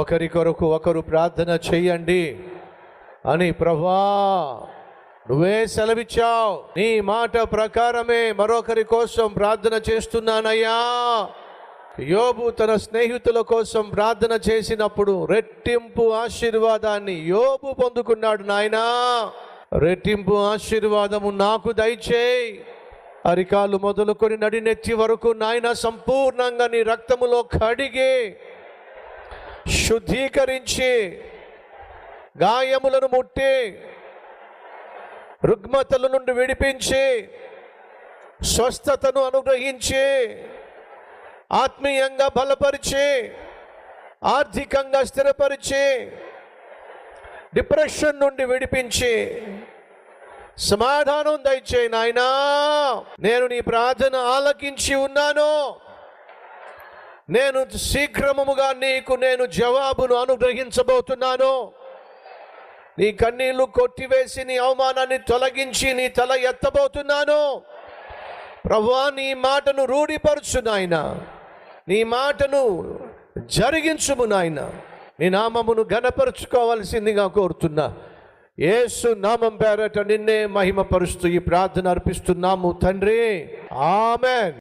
ఒకరి కొరకు ఒకరు ప్రార్థన చెయ్యండి అని ప్రభా నువ్వే సెలవిచ్చావు. నీ మాట ప్రకారమే మరొకరి కోసం ప్రార్థన చేస్తున్నానయ్యా. యోబు తన స్నేహితుల కోసం ప్రార్థన చేసినప్పుడు రెట్టింపు ఆశీర్వాదాన్ని యోబు పొందుకున్నాడు నాయనా. రెట్టింపు ఆశీర్వాదము నాకు దయచేయి. అరికాలు మొదలుకొని నడినెత్తి వరకు నాయన సంపూర్ణంగా నీ రక్తములో కడిగే శుద్ధీకరించి గాయములను ముట్టి రుగ్మతల నుండి విడిపించి స్వస్థతను అనుగ్రహించి ఆత్మీయంగా బలపరిచి ఆర్థికంగా స్థిరపరిచి డిప్రెషన్ నుండి విడిపించి సమాధానం దయచేయి నాయనా. నేను నీ ప్రార్థన ఆలకించి ఉన్నాను. నేను శీఘ్రముగా నీకు నేను జవాబును అనుగ్రహించబోతున్నాను. నీ కన్నీళ్ళు కొట్టివేసి నీ అవమానాన్ని తొలగించి నీ తల ఎత్తబోతున్నాను. ప్రభా నీ మాటను రూఢిపరచు నాయన. నీ మాటను జరిగించుము నాయన. నీ నామమును ఘనపరుచుకోవాల్సిందిగా కోరుతున్నా. ఏసు నామం పేరట నిన్నే మహిమపరుస్తూ ఈ ప్రార్థన అర్పిస్తున్నాము తండ్రి. ఆమెన్.